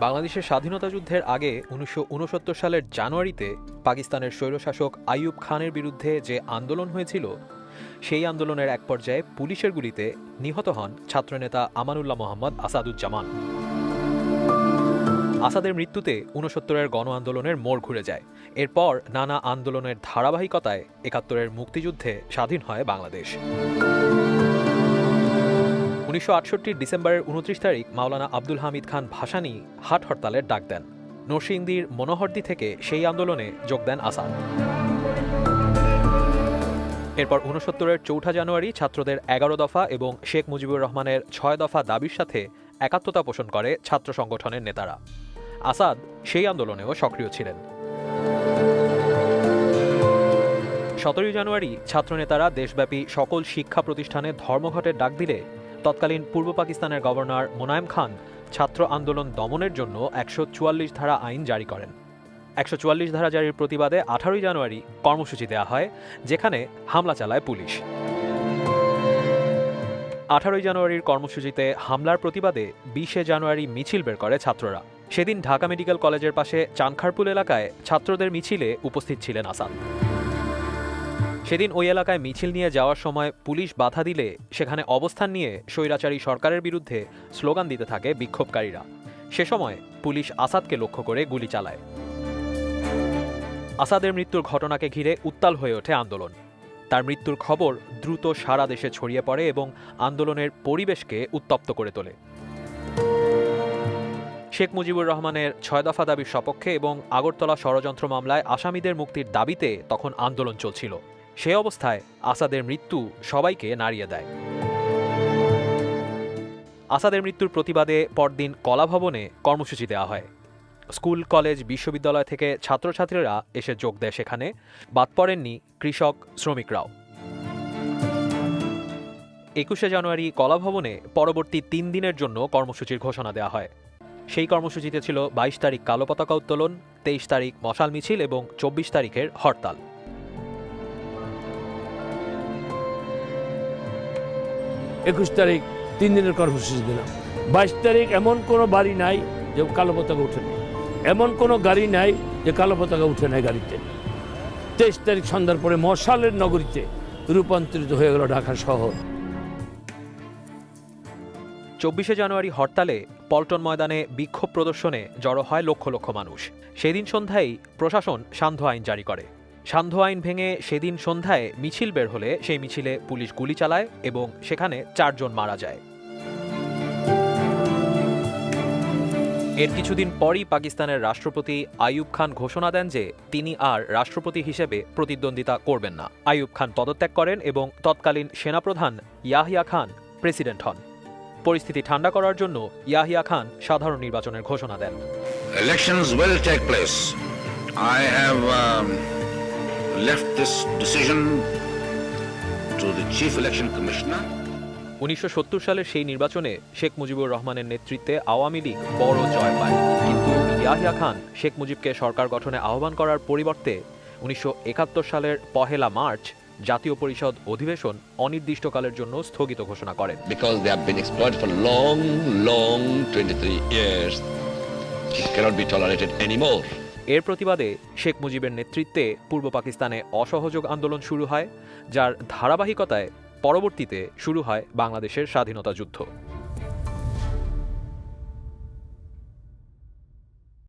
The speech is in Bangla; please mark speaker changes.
Speaker 1: বাংলাদেশের স্বাধীনতা যুদ্ধের আগে উনিশশো উনসত্তর সালের জানুয়ারিতে পাকিস্তানের স্বৈরশাসক আইয়ুব খানের বিরুদ্ধে যে আন্দোলন হয়েছিল, সেই আন্দোলনের এক পর্যায়ে পুলিশের গুলিতে নিহত হন ছাত্রনেতা আমানুল্লাহ মোহাম্মদ আসাদুজ্জামান। আসাদের মৃত্যুতে ঊনসত্তরের গণ আন্দোলনের মোড় ঘুরে যায়। এরপর নানা আন্দোলনের ধারাবাহিকতায় একাত্তরের মুক্তিযুদ্ধে স্বাধীন হয় বাংলাদেশ। উনিশশো ডিসেম্বরের উনত্রিশ তারিখ মাওলানা আব্দুল হামিদ খান ভাসানী হাট হরতালের ডাক দেন। নরসিংদীর মনোহরদি থেকে সেই আন্দোলনে যোগ দেন আসাদ। এরপর উনসত্তরের চৌঠা জানুয়ারি ছাত্রদের এগারো দফা এবং শেখ মুজিবুর রহমানের ছয় দফা দাবির সাথে একাত্মতা পোষণ করে ছাত্র সংগঠনের নেতারা। আসাদ সেই আন্দোলনেও সক্রিয় ছিলেন। সতেরোই জানুয়ারি ছাত্রনেতারা দেশব্যাপী সকল শিক্ষা প্রতিষ্ঠানে ধর্মঘটের ডাক দিলে তৎকালীন পূর্ব পাকিস্তানের গভর্নর মোনায়েম খান ছাত্র আন্দোলন দমনের জন্য একশো চুয়াল্লিশ ধারা আইন জারি করেন। একশো চুয়াল্লিশ ধারা জারির প্রতিবাদে আঠারোই জানুয়ারি কর্মসূচি দেওয়া হয়, যেখানে হামলা চালায় পুলিশ। আঠারোই জানুয়ারির কর্মসূচিতে হামলার প্রতিবাদে বিশে জানুয়ারি মিছিল বের করে ছাত্ররা। সেদিন ঢাকা মেডিকেল কলেজের পাশে চানখারপুল এলাকায় ছাত্রদের মিছিলে উপস্থিত ছিলেন আসাদ। সেদিন ওই এলাকায় মিছিল নিয়ে যাওয়ার সময় পুলিশ বাধা দিলে সেখানে অবস্থান নিয়ে স্বৈরাচারী সরকারের বিরুদ্ধে স্লোগান দিতে থাকে বিক্ষোভকারীরা। সে সময় পুলিশ আসাদকে লক্ষ্য করে গুলি চালায়। আসাদের মৃত্যুর ঘটনাকে ঘিরে উত্তাল হয়ে ওঠে আন্দোলন। তার মৃত্যুর খবর দ্রুত সারা দেশে ছড়িয়ে পড়ে এবং আন্দোলনের পরিবেশকে উত্তপ্ত করে তোলে। শেখ মুজিবুর রহমানের ছয় দফা দাবির সপক্ষে এবং আগরতলা ষড়যন্ত্র মামলায় আসামিদের মুক্তির দাবিতে তখন আন্দোলন চলছিল। সে অবস্থায় আসাদের মৃত্যু সবাইকে নাড়িয়ে দেয়। আসাদের মৃত্যুর প্রতিবাদে পরদিন কলাভবনে কর্মসূচি দেওয়া হয়। স্কুল, কলেজ, বিশ্ববিদ্যালয় থেকে ছাত্রছাত্রীরা এসে যোগ দেয় সেখানে, বাদ পড়েননি কৃষক, শ্রমিকরাও। একুশে জানুয়ারি কলাভবনে পরবর্তী তিন দিনের জন্য কর্মসূচির ঘোষণা দেওয়া হয়। সেই কর্মসূচিতে ছিল বাইশ তারিখ কালো পতাকা উত্তোলন, তেইশ তারিখ মশাল মিছিল এবং চব্বিশ তারিখের হরতাল।
Speaker 2: একুশ তারিখ, তিন দিনের কর্মসূচি দিলাম। বাইশ তারিখ এমন কোনো বাড়ি নাই যে কালো পতাকা উঠে নেই। এমন কোনো গাড়ি নাই যে কালো পতাকা উঠে নেয় গাড়িতে। তেইশ তারিখ সন্ধ্যার পরে মশালের নগরীতে রূপান্তরিত হয়ে গেল ঢাকা শহর।
Speaker 1: চব্বিশে জানুয়ারি হরতালে পল্টন ময়দানে বিক্ষোভ প্রদর্শনে জড়ো হয় লক্ষ লক্ষ মানুষ। সেদিন সন্ধ্যায় প্রশাসন সান্ধ্য আইন জারি করে। সান্ধ্য আইন ভেঙে সেদিন সন্ধ্যায় মিছিল বের হলে সেই মিছিলে পুলিশ গুলি চালায় এবং সেখানে চারজন মারা যায়। এর কিছুদিন পরই পাকিস্তানের রাষ্ট্রপতি আইয়ুব খান ঘোষণা দেন যে তিনি আর রাষ্ট্রপতি হিসেবে প্রতিদ্বন্দ্বিতা করবেন না। আইয়ুব খান পদত্যাগ করেন এবং তৎকালীন সেনাপ্রধান ইয়াহিয়া খান প্রেসিডেন্ট হন। পরিস্থিতি ঠান্ডা করার জন্য ইয়াহিয়া খান সাধারণ নির্বাচনের ঘোষণা দেন।
Speaker 3: Elections will take left this decision to the Chief Election Commissioner.
Speaker 1: উনিশশো সালের সেই নির্বাচনে শেখ মুজিবুর রহমানের নেতৃত্বে আওয়ামী লীগ বড় জয় পায় কিন্তু ইয়াহিয়া খান শেখ মুজিবকে সরকার গঠনে আহ্বান করার পরিবর্তে উনিশশো একাত্তর সালের পহেলা মার্চ জাতীয় পরিষদ অধিবেশন অনির্দিষ্টকালের জন্য স্থগিত ঘোষণা করেন
Speaker 4: because they have been exploited for long, long 23 years. It cannot be tolerated anymore.
Speaker 1: এর প্রতিবাদে শেখ মুজিবের নেতৃত্বে পূর্ব পাকিস্তানে অসহযোগ আন্দোলন শুরু হয়, যার ধারাবাহিকতায় পরবর্তীতে শুরু হয় বাংলাদেশের স্বাধীনতা যুদ্ধ।